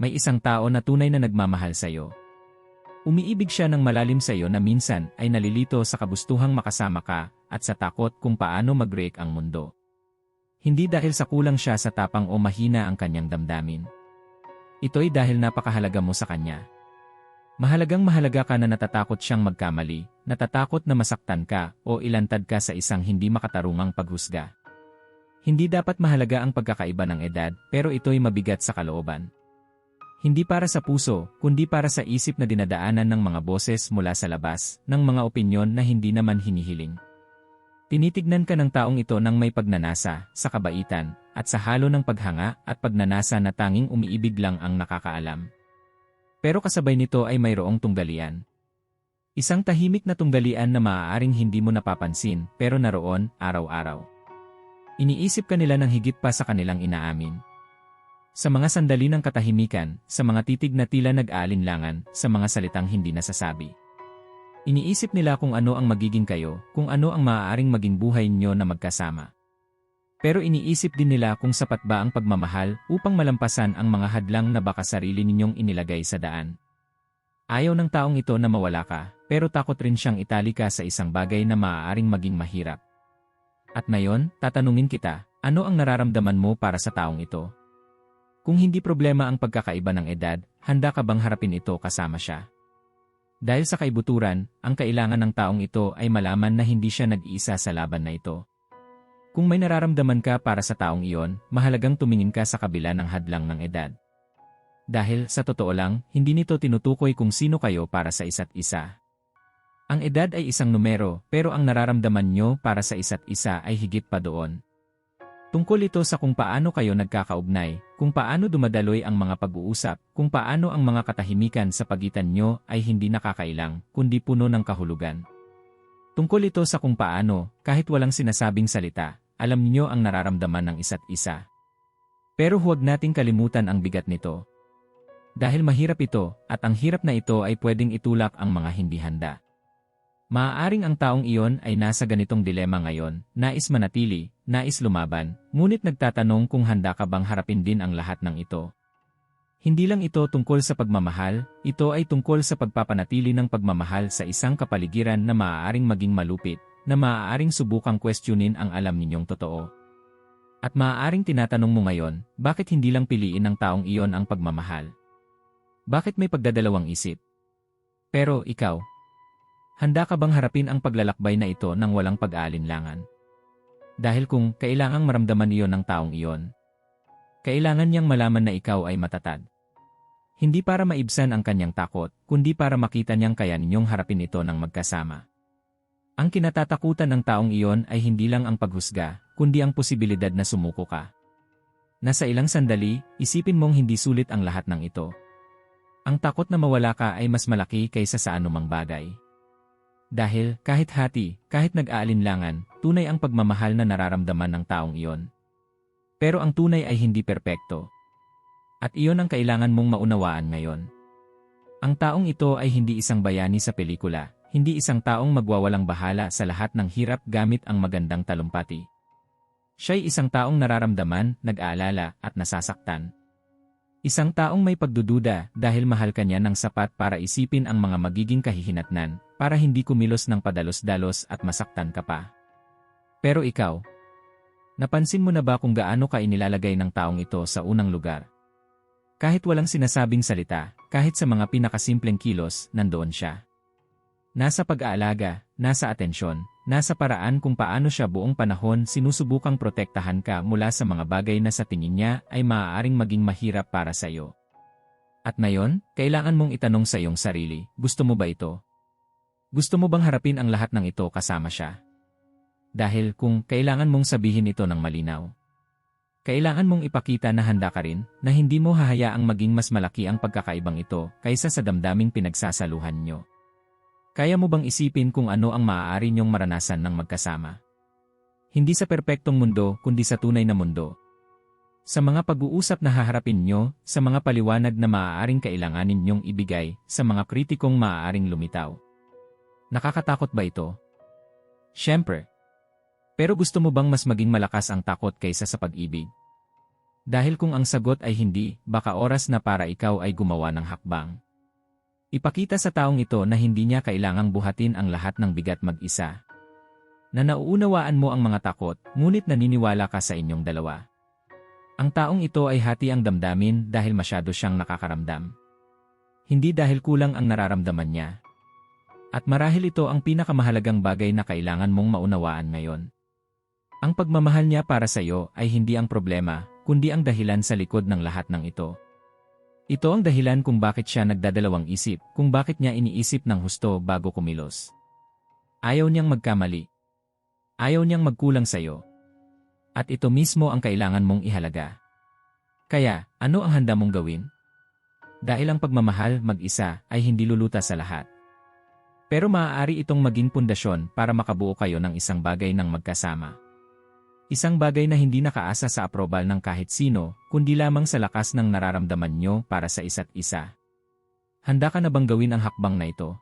May isang tao na tunay na nagmamahal sa'yo. Umiibig siya ng malalim sa'yo na minsan ay nalilito sa kabustuhang makasama ka at sa takot kung paano mag-break ang mundo. Hindi dahil sa kulang siya sa tapang o mahina ang kanyang damdamin. Ito'y dahil napakahalaga mo sa kanya. Mahalagang mahalaga ka na natatakot siyang magkamali, natatakot na masaktan ka o ilantad ka sa isang hindi makatarungang paghusga. Hindi dapat mahalaga ang pagkakaiba ng edad pero ito'y mabigat sa kalooban. Hindi para sa puso, kundi para sa isip na dinadaanan ng mga boses mula sa labas, ng mga opinyon na hindi naman hinihiling. Tinitignan ka ng taong ito ng may pagnanasa, sa kabaitan, at sa halo ng paghanga at pagnanasa na tanging umiibig lang ang nakakaalam. Pero kasabay nito ay mayroong tunggalian. Isang tahimik na tunggalian na maaaring hindi mo napapansin pero naroon araw-araw. Iniisip ka nila ng higit pa sa kanilang inaamin. Sa mga sandali ng katahimikan, sa mga titig na tila nag-aalinlangan, sa mga salitang hindi nasasabi. Iniisip nila kung ano ang magiging kayo, kung ano ang maaaring maging buhay niyo na magkasama. Pero iniisip din nila kung sapat ba ang pagmamahal upang malampasan ang mga hadlang na baka sarili ninyong inilagay sa daan. Ayaw ng taong ito na mawala ka, pero takot rin siyang itali ka sa isang bagay na maaaring maging mahirap. At ngayon, tatanungin kita, ano ang nararamdaman mo para sa taong ito? Kung hindi problema ang pagkakaiba ng edad, handa ka bang harapin ito kasama siya? Dahil sa kaibuturan, ang kailangan ng taong ito ay malaman na hindi siya nag-iisa sa laban na ito. Kung may nararamdaman ka para sa taong iyon, mahalagang tumingin ka sa kabila ng hadlang ng edad. Dahil, sa totoo lang, hindi nito tinutukoy kung sino kayo para sa isa't isa. Ang edad ay isang numero, pero ang nararamdaman nyo para sa isa't isa ay higit pa doon. Tungkol ito sa kung paano kayo nagkakaugnay, kung paano dumadaloy ang mga pag-uusap, kung paano ang mga katahimikan sa pagitan nyo ay hindi nakakailang, kundi puno ng kahulugan. Tungkol ito sa kung paano, kahit walang sinasabing salita, alam niyo ang nararamdaman ng isa't isa. Pero huwag nating kalimutan ang bigat nito. Dahil mahirap ito, at ang hirap na ito ay pwedeng itulak ang mga hindi handa. Maaaring ang taong iyon ay nasa ganitong dilema ngayon, nais manatili, nais lumaban, ngunit nagtatanong kung handa ka bang harapin din ang lahat ng ito. Hindi lang ito tungkol sa pagmamahal, ito ay tungkol sa pagpapanatili ng pagmamahal sa isang kapaligiran na maaaring maging malupit, na maaaring subukang questionin ang alam ninyong totoo. At maaaring tinatanong mo ngayon, bakit hindi lang piliin ng taong iyon ang pagmamahal? Bakit may pagdadalawang isip? Pero ikaw, Handa ka bang harapin ang paglalakbay na ito ng walang pag-aalinlangan? Dahil kung kailangang maramdaman iyon ng taong iyon, kailangan niyang malaman na ikaw ay matatag. Hindi para maibsan ang kanyang takot, kundi para makita niyang kaya ninyong harapin ito ng magkasama. Ang kinatatakutan ng taong iyon ay hindi lang ang paghusga, kundi ang posibilidad na sumuko ka. Nasa ilang sandali, isipin mong hindi sulit ang lahat ng ito. Ang takot na mawala ka ay mas malaki kaysa sa anumang bagay. Dahil, kahit hati, kahit nag-aalinlangan, tunay ang pagmamahal na nararamdaman ng taong iyon. Pero ang tunay ay hindi perpekto. At iyon ang kailangan mong maunawaan ngayon. Ang taong ito ay hindi isang bayani sa pelikula, hindi isang taong magwawalang bahala sa lahat ng hirap gamit ang magandang talumpati. Siya'y isang taong nararamdaman, nag-aalala, at nasasaktan. Isang taong may pagdududa dahil mahal kanya ng sapat para isipin ang mga magiging kahihinatnan, para hindi kumilos ng padalos-dalos at masaktan ka pa. Pero ikaw, napansin mo na ba kung gaano ka inilalagay ng taong ito sa unang lugar? Kahit walang sinasabing salita, kahit sa mga pinakasimpleng kilos, nandoon siya. Nasa pag-aalaga, nasa atensyon, nasa paraan kung paano siya buong panahon sinusubukang protektahan ka mula sa mga bagay na sa tingin niya ay maaaring maging mahirap para sa iyo. At ngayon, kailangan mong itanong sa iyong sarili, gusto mo ba ito? Gusto mo bang harapin ang lahat ng ito kasama siya? Dahil kung kailangan mong sabihin ito ng malinaw, kailangan mong ipakita na handa ka rin na hindi mo hahayaang maging mas malaki ang pagkakaibang ito kaysa sa damdaming pinagsasaluhan nyo. Kaya mo bang isipin kung ano ang maaari niyong maranasan ng magkasama? Hindi sa perpektong mundo, kundi sa tunay na mundo. Sa mga pag-uusap na haharapin nyo, sa mga paliwanag na maaaring kailanganin nyong ibigay, sa mga kritikong maaaring lumitaw. Nakakatakot ba ito? Siyempre. Pero gusto mo bang mas maging malakas ang takot kaysa sa pag-ibig? Dahil kung ang sagot ay hindi, baka oras na para ikaw ay gumawa ng hakbang. Ipakita sa taong ito na hindi niya kailangang buhatin ang lahat ng bigat mag-isa. Na nauunawaan mo ang mga takot, ngunit naniniwala ka sa inyong dalawa. Ang taong ito ay hati ang damdamin dahil masyado siyang nakakaramdam. Hindi dahil kulang ang nararamdaman niya. At marahil ito ang pinakamahalagang bagay na kailangan mong maunawaan ngayon. Ang pagmamahal niya para sa iyo ay hindi ang problema, kundi ang dahilan sa likod ng lahat ng ito. Ito ang dahilan kung bakit siya nagdadalawang isip, kung bakit niya iniisip ng husto bago kumilos. Ayaw niyang magkamali. Ayaw niyang magkulang sa iyo. At ito mismo ang kailangan mong ihalaga. Kaya, ano ang handa mong gawin? Dahil ang pagmamahal mag-isa ay hindi luluta sa lahat. Pero maaari itong maging pundasyon para makabuo kayo ng isang bagay ng magkasama. Isang bagay na hindi nakaasa sa aprobal ng kahit sino, kundi lamang sa lakas ng nararamdaman nyo para sa isa't isa. Handa ka na bang gawin ang hakbang na ito?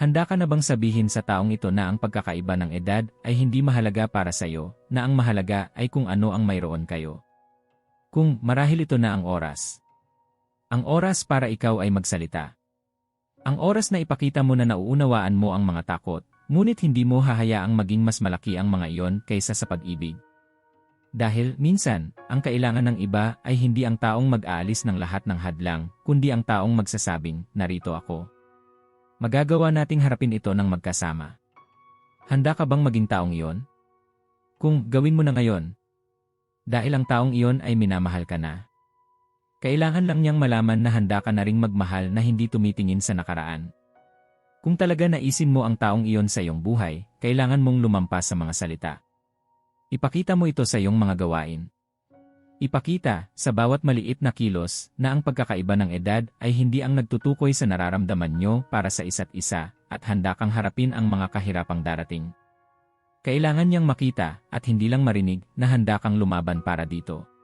Handa ka na bang sabihin sa taong ito na ang pagkakaiba ng edad ay hindi mahalaga para sa iyo, na ang mahalaga ay kung ano ang mayroon kayo? Kung marahil ito na ang oras. Ang oras para ikaw ay magsalita. Ang oras na ipakita mo na nauunawaan mo ang mga takot, ngunit hindi mo hahayaang maging mas malaki ang mga iyon kaysa sa pag-ibig. Dahil, minsan, ang kailangan ng iba ay hindi ang taong mag-aalis ng lahat ng hadlang, kundi ang taong magsasabing, narito ako. Magagawa nating harapin ito ng magkasama. Handa ka bang maging taong iyon? Kung gawin mo na ngayon, dahil ang taong iyon ay minamahal ka na. Kailangan lang niyang malaman na handa ka na ring magmahal na hindi tumitingin sa nakaraan. Kung talaga naisin mo ang taong iyon sa iyong buhay, kailangan mong lumampas sa mga salita. Ipakita mo ito sa iyong mga gawain. Ipakita, sa bawat maliit na kilos, na ang pagkakaiba ng edad ay hindi ang nagtutukoy sa nararamdaman nyo para sa isa't isa, at handa kang harapin ang mga kahirapang darating. Kailangan niyang makita, at hindi lang marinig, na handa kang lumaban para dito.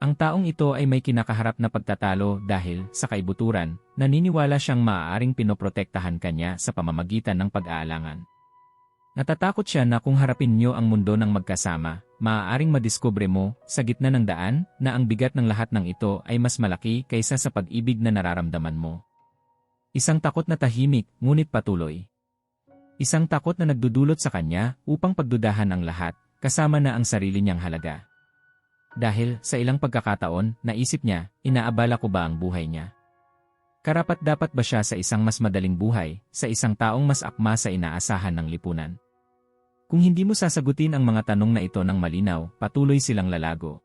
Ang taong ito ay may kinakaharap na pagtatalo dahil, sa kaibuturan, naniniwala siyang maaaring pinoprotektahan kanya sa pamamagitan ng pag-aalangan. Natatakot siya na kung harapin niyo ang mundo ng magkasama, maaaring madiskubre mo, sa gitna ng daan, na ang bigat ng lahat ng ito ay mas malaki kaysa sa pag-ibig na nararamdaman mo. Isang takot na tahimik, ngunit patuloy. Isang takot na nagdudulot sa kanya upang pagdudahan ang lahat, kasama na ang sarili niyang halaga. Dahil, sa ilang pagkakataon, naisip niya, inaabala ko ba ang buhay niya? Karapat dapat ba siya sa isang mas madaling buhay, sa isang taong mas akma sa inaasahan ng lipunan? Kung hindi mo sasagutin ang mga tanong na ito ng malinaw, patuloy silang lalago.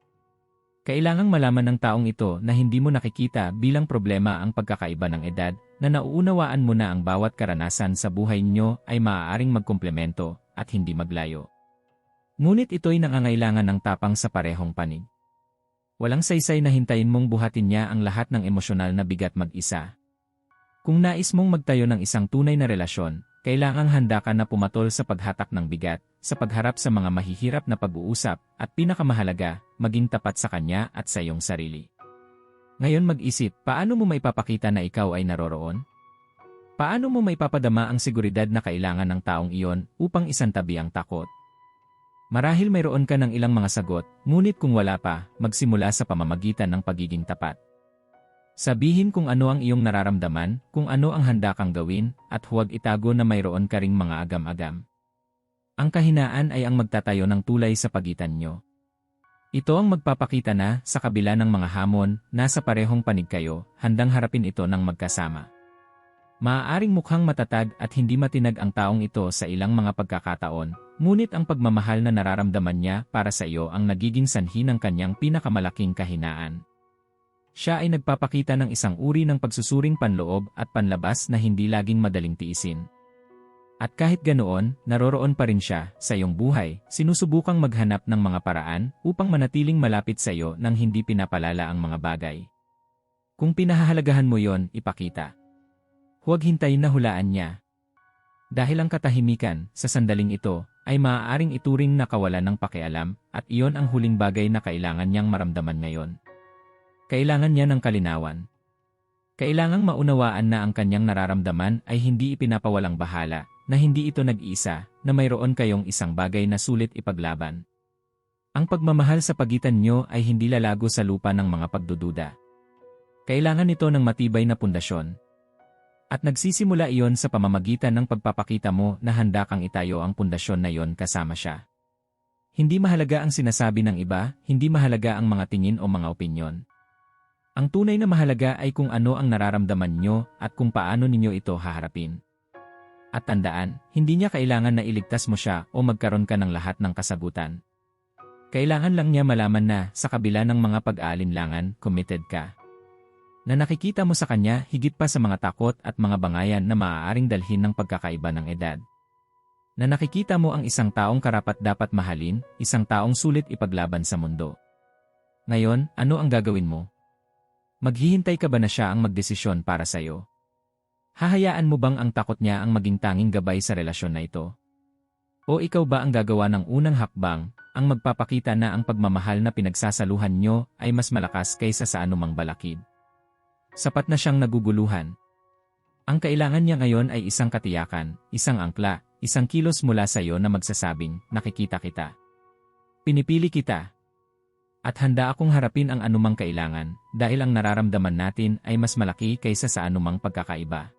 Kailangang malaman ng taong ito na hindi mo nakikita bilang problema ang pagkakaiba ng edad, na nauunawaan mo na ang bawat karanasan sa buhay niyo ay maaaring magkumplemento at hindi maglayo. Ngunit ito'y nangangailangan ng tapang sa parehong panig. Walang saysay na hintayin mong buhatin niya ang lahat ng emosyonal na bigat mag-isa. Kung nais mong magtayo ng isang tunay na relasyon, kailangang handa ka na pumatol sa paghatak ng bigat, sa pagharap sa mga mahihirap na pag-uusap, at pinakamahalaga, maging tapat sa kanya at sa iyong sarili. Ngayon mag-isip, paano mo maipapakita na ikaw ay naroroon? Paano mo maipapadama ang seguridad na kailangan ng taong iyon upang isantabi ang takot? Marahil mayroon ka ng ilang mga sagot, ngunit kung wala pa, magsimula sa pamamagitan ng pagiging tapat. Sabihin kung ano ang iyong nararamdaman, kung ano ang handa kang gawin, at huwag itago na mayroon ka ring mga agam-agam. Ang kahinaan ay ang magtatayo ng tulay sa pagitan nyo. Ito ang magpapakita na, sa kabila ng mga hamon, nasa parehong panig kayo, handang harapin ito ng magkasama. Maaaring mukhang matatag at hindi matinag ang taong ito sa ilang mga pagkakataon, ngunit ang pagmamahal na nararamdaman niya para sa iyo ang nagiging sanhi ng kanyang pinakamalaking kahinaan. Siya ay nagpapakita ng isang uri ng pagsusuring panloob at panlabas na hindi laging madaling tiisin. At kahit ganoon, naroroon pa rin siya sa iyong buhay, sinusubukang maghanap ng mga paraan upang manatiling malapit sa iyo nang hindi pinapalala ang mga bagay. Kung pinahahalagahan mo yon, ipakita. Huwag hintayin na hulaan niya. Dahil ang katahimikan, sa sandaling ito, ay maaaring ituring na kawalan ng pakialam, at iyon ang huling bagay na kailangan niyang maramdaman ngayon. Kailangan niya ng kalinawan. Kailangang maunawaan na ang kanyang nararamdaman ay hindi ipinapawalang bahala, na hindi ito nag-iisa, na mayroon kayong isang bagay na sulit ipaglaban. Ang pagmamahal sa pagitan nyo ay hindi lalago sa lupa ng mga pagdududa. Kailangan nito ng matibay na pundasyon. At nagsisimula iyon sa pamamagitan ng pagpapakita mo na handa kang itayo ang pundasyon na iyon kasama siya. Hindi mahalaga ang sinasabi ng iba, hindi mahalaga ang mga tingin o mga opinyon. Ang tunay na mahalaga ay kung ano ang nararamdaman nyo at kung paano ninyo ito haharapin. At tandaan, hindi niya kailangan na iligtas mo siya o magkaroon ka ng lahat ng kasagutan. Kailangan lang niya malaman na, sa kabila ng mga pag-aalinlangan, committed ka. Na nakikita mo sa kanya higit pa sa mga takot at mga bangayan na maaaring dalhin ng pagkakaiba ng edad. Na nakikita mo ang isang taong karapat dapat mahalin, isang taong sulit ipaglaban sa mundo. Ngayon, ano ang gagawin mo? Maghihintay ka ba na siya ang magdesisyon para sa'yo? Hahayaan mo bang ang takot niya ang maging tanging gabay sa relasyon na ito? O ikaw ba ang gagawa ng unang hakbang, ang magpapakita na ang pagmamahal na pinagsasaluhan nyo ay mas malakas kaysa sa anumang balakid. Sapat na siyang naguguluhan. Ang kailangan niya ngayon ay isang katiyakan, isang angkla, isang kilos mula sa iyo na magsasabing, nakikita kita. Pinipili kita. At handa akong harapin ang anumang kailangan dahil ang nararamdaman natin ay mas malaki kaysa sa anumang pagkakaiba.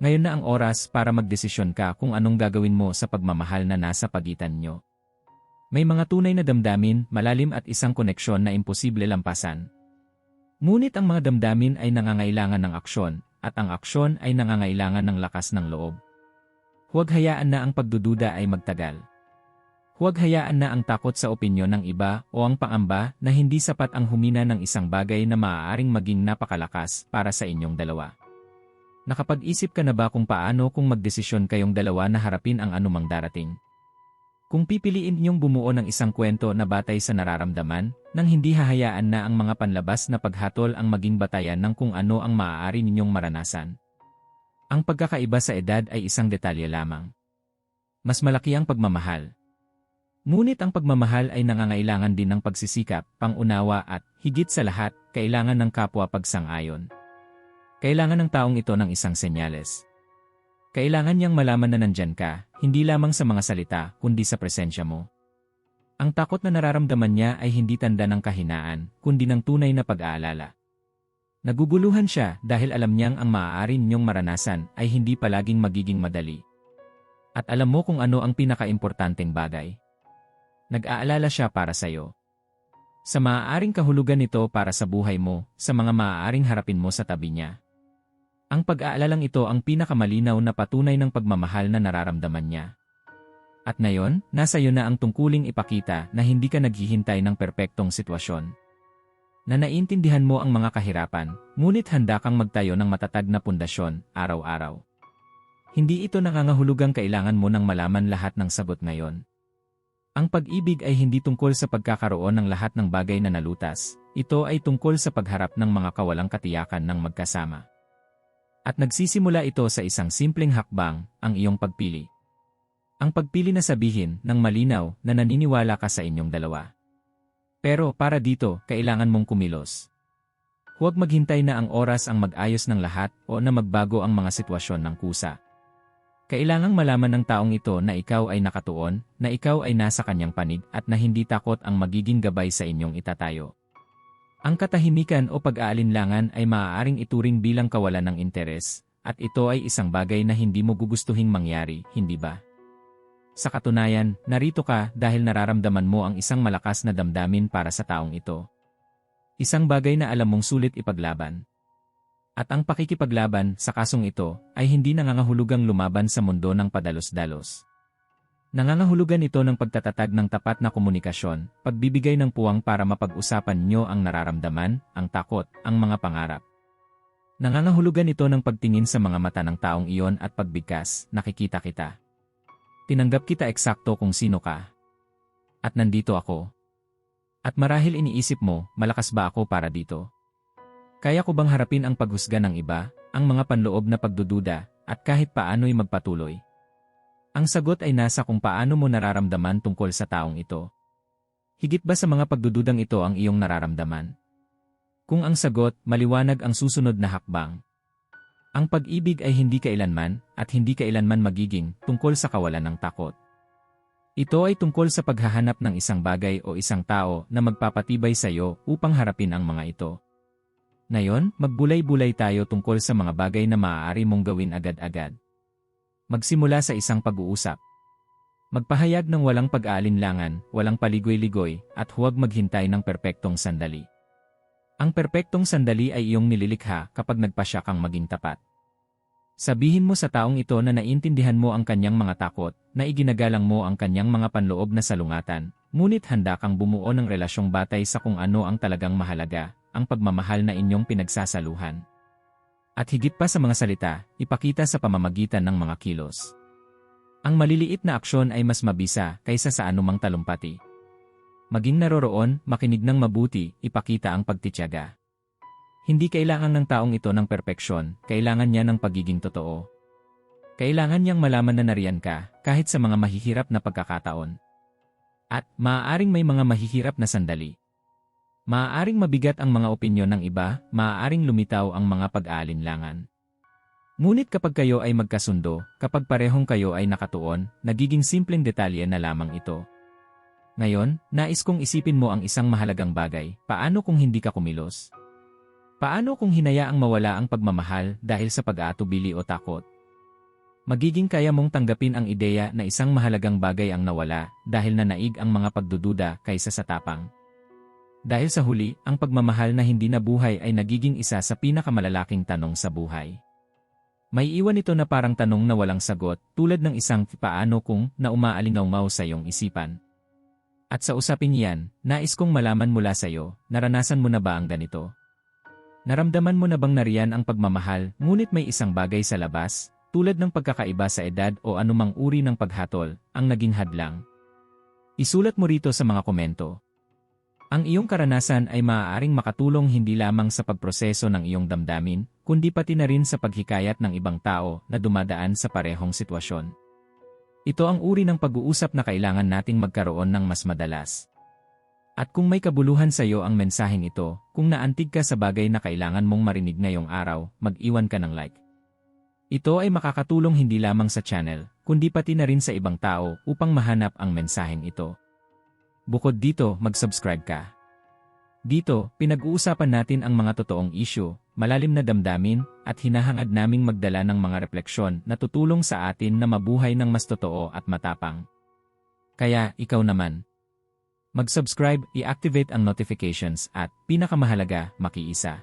Ngayon na ang oras para magdesisyon ka kung anong gagawin mo sa pagmamahal na nasa pagitan nyo. May mga tunay na damdamin, malalim at isang koneksyon na imposible lampasan. Ngunit ang mga damdamin ay nangangailangan ng aksyon, at ang aksyon ay nangangailangan ng lakas ng loob. Huwag hayaan na ang pagdududa ay magtagal. Huwag hayaan na ang takot sa opinyon ng iba o ang pangamba na hindi sapat ang humina ng isang bagay na maaaring maging napakalakas para sa inyong dalawa. Nakapag-isip ka na ba kung paano kung magdesisyon kayong dalawa na harapin ang anumang darating? Kung pipiliin niyong bumuo ng isang kwento na batay sa nararamdaman, nang hindi hahayaan na ang mga panlabas na paghatol ang maging batayan ng kung ano ang maaari ninyong maranasan. Ang pagkakaiba sa edad ay isang detalye lamang. Mas malaki ang pagmamahal. Ngunit ang pagmamahal ay nangangailangan din ng pagsisikap, pangunawa at, higit sa lahat, kailangan ng kapwa pagsang-ayon. Kailangan ng taong ito ng isang senyales. Kailangan niyang malaman na nandyan ka, hindi lamang sa mga salita, kundi sa presensya mo. Ang takot na nararamdaman niya ay hindi tanda ng kahinaan, kundi ng tunay na pag-aalala. Naguguluhan siya dahil alam niyang ang maaari ninyong maranasan ay hindi palaging magiging madali. At alam mo kung ano ang pinakaimportanteng bagay. Nag-aalala siya para sa iyo. Sa maaaring kahulugan nito para sa buhay mo, sa mga maaaring harapin mo sa tabi niya. Ang pag-aalalang ito ang pinakamalinaw na patunay ng pagmamahal na nararamdaman niya. At ngayon, nasa iyo na ang tungkuling ipakita na hindi ka naghihintay ng perpektong sitwasyon. Na naiintindihan mo ang mga kahirapan, ngunit handa kang magtayo ng matatag na pundasyon, araw-araw. Hindi ito nangangahulugang kailangan mo nang malaman lahat ng sagot ngayon. Ang pag-ibig ay hindi tungkol sa pagkakaroon ng lahat ng bagay na nalutas, ito ay tungkol sa pagharap ng mga kawalang katiyakan ng magkasama. At nagsisimula ito sa isang simpleng hakbang, ang iyong pagpili. Ang pagpili na sabihin ng malinaw na naniniwala ka sa inyong dalawa. Pero para dito, kailangan mong kumilos. Huwag maghintay na ang oras ang mag-ayos ng lahat o na magbago ang mga sitwasyon ng kusa. Kailangang malaman ng taong ito na ikaw ay nakatuon, na ikaw ay nasa kanyang panig at na hindi takot ang magiging gabay sa inyong itatayo. Ang katahimikan o pag-aalinlangan ay maaaring ituring bilang kawalan ng interes, at ito ay isang bagay na hindi mo gugustuhing mangyari, hindi ba? Sa katunayan, narito ka dahil nararamdaman mo ang isang malakas na damdamin para sa taong ito. Isang bagay na alam mong sulit ipaglaban. At ang pakikipaglaban sa kasong ito ay hindi nangangahulugang lumaban sa mundo ng padalos-dalos. Nangangahulugan ito ng pagtatatag ng tapat na komunikasyon, pagbibigay ng puwang para mapag-usapan nyo ang nararamdaman, ang takot, ang mga pangarap. Nangangahulugan ito ng pagtingin sa mga mata ng taong iyon at pagbigkas, nakikita kita. Tinanggap kita eksakto kung sino ka. At nandito ako. At marahil iniisip mo, malakas ba ako para dito? Kaya ko bang harapin ang paghusga ng iba, ang mga panloob na pagdududa, at kahit paano'y magpatuloy? Ang sagot ay nasa kung paano mo nararamdaman tungkol sa taong ito. Higit ba sa mga pagdududang ito ang iyong nararamdaman? Kung ang sagot, maliwanag ang susunod na hakbang. Ang pag-ibig ay hindi kailanman, at hindi kailanman magiging, tungkol sa kawalan ng takot. Ito ay tungkol sa paghahanap ng isang bagay o isang tao na magpapatibay sa iyo upang harapin ang mga ito. Ngayon, magbulay-bulay tayo tungkol sa mga bagay na maaari mong gawin agad-agad. Magsimula sa isang pag-uusap. Magpahayag ng walang pag-aalinlangan, walang paligoy-ligoy, at huwag maghintay ng perpektong sandali. Ang perpektong sandali ay iyong nililikha kapag nagpasya kang maging tapat. Sabihin mo sa taong ito na naintindihan mo ang kanyang mga takot, na iginagalang mo ang kanyang mga panloob na salungatan, ngunit handa kang bumuo ng relasyong batay sa kung ano ang talagang mahalaga, ang pagmamahal na inyong pinagsasaluhan. At higit pa sa mga salita, ipakita sa pamamagitan ng mga kilos. Ang maliliit na aksyon ay mas mabisa kaysa sa anumang talumpati. Maging naroroon, makinig ng mabuti, ipakita ang pagtityaga. Hindi kailangan ng taong ito ng perpeksyon, kailangan niya ng pagiging totoo. Kailangan niyang malaman na nariyan ka, kahit sa mga mahihirap na pagkakataon. At, maaaring may mga mahihirap na sandali. Maaaring mabigat ang mga opinyon ng iba, maaaring lumitaw ang mga pag-aalinlangan. Ngunit kapag kayo ay magkasundo, kapag parehong kayo ay nakatuon, nagiging simpleng detalye na lamang ito. Ngayon, nais kong isipin mo ang isang mahalagang bagay, paano kung hindi ka kumilos? Paano kung hinayaang mawala ang pagmamahal dahil sa pag-aatubili o takot? Magiging kaya mong tanggapin ang ideya na isang mahalagang bagay ang nawala dahil nanaig ang mga pagdududa kaysa sa tapang. Dahil sa huli, ang pagmamahal na hindi nabuhay ay nagiging isa sa pinakamalalaking tanong sa buhay. May iwan ito na parang tanong na walang sagot, tulad ng isang paano kung na umaalingaw sa iyong isipan. At sa usapin yan, nais kong malaman mula sa iyo, naranasan mo na ba ang ganito? Naramdaman mo na bang nariyan ang pagmamahal, ngunit may isang bagay sa labas, tulad ng pagkakaiba sa edad o anumang uri ng paghatol, ang naging hadlang? Isulat mo rito sa mga komento. Ang iyong karanasan ay maaaring makatulong hindi lamang sa pagproseso ng iyong damdamin, kundi pati na rin sa paghikayat ng ibang tao na dumadaan sa parehong sitwasyon. Ito ang uri ng pag-uusap na kailangan nating magkaroon ng mas madalas. At kung may kabuluhan sa iyo ang mensaheng ito, kung naantig ka sa bagay na kailangan mong marinig ngayong araw, mag-iwan ka ng like. Ito ay makakatulong hindi lamang sa channel, kundi pati na rin sa ibang tao upang mahanap ang mensaheng ito. Bukod dito, mag-subscribe ka. Dito, pinag-uusapan natin ang mga totoong issue, malalim na damdamin, at hinahangad naming magdala ng mga refleksyon na tutulong sa atin na mabuhay ng mas totoo at matapang. Kaya, ikaw naman. Mag-subscribe, i-activate ang notifications at, pinakamahalaga, makiisa.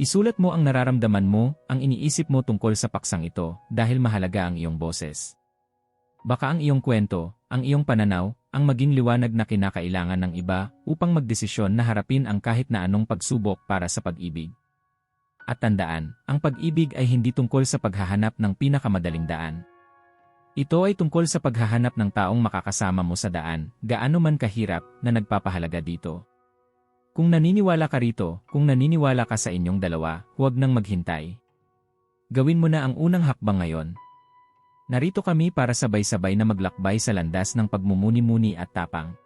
Isulat mo ang nararamdaman mo, ang iniisip mo tungkol sa paksang ito dahil mahalaga ang iyong boses. Baka ang iyong kwento, ang iyong pananaw, ang maging liwanag na kinakailangan ng iba upang magdesisyon na harapin ang kahit na anong pagsubok para sa pag-ibig. At tandaan, ang pag-ibig ay hindi tungkol sa paghahanap ng pinakamadaling daan. Ito ay tungkol sa paghahanap ng taong makakasama mo sa daan, gaano man kahirap, na nagpapahalaga dito. Kung naniniwala ka rito, kung naniniwala ka sa inyong dalawa, huwag nang maghintay. Gawin mo na ang unang hakbang ngayon, Narito kami para sabay-sabay na maglakbay sa landas ng pagmumuni-muni at tapang.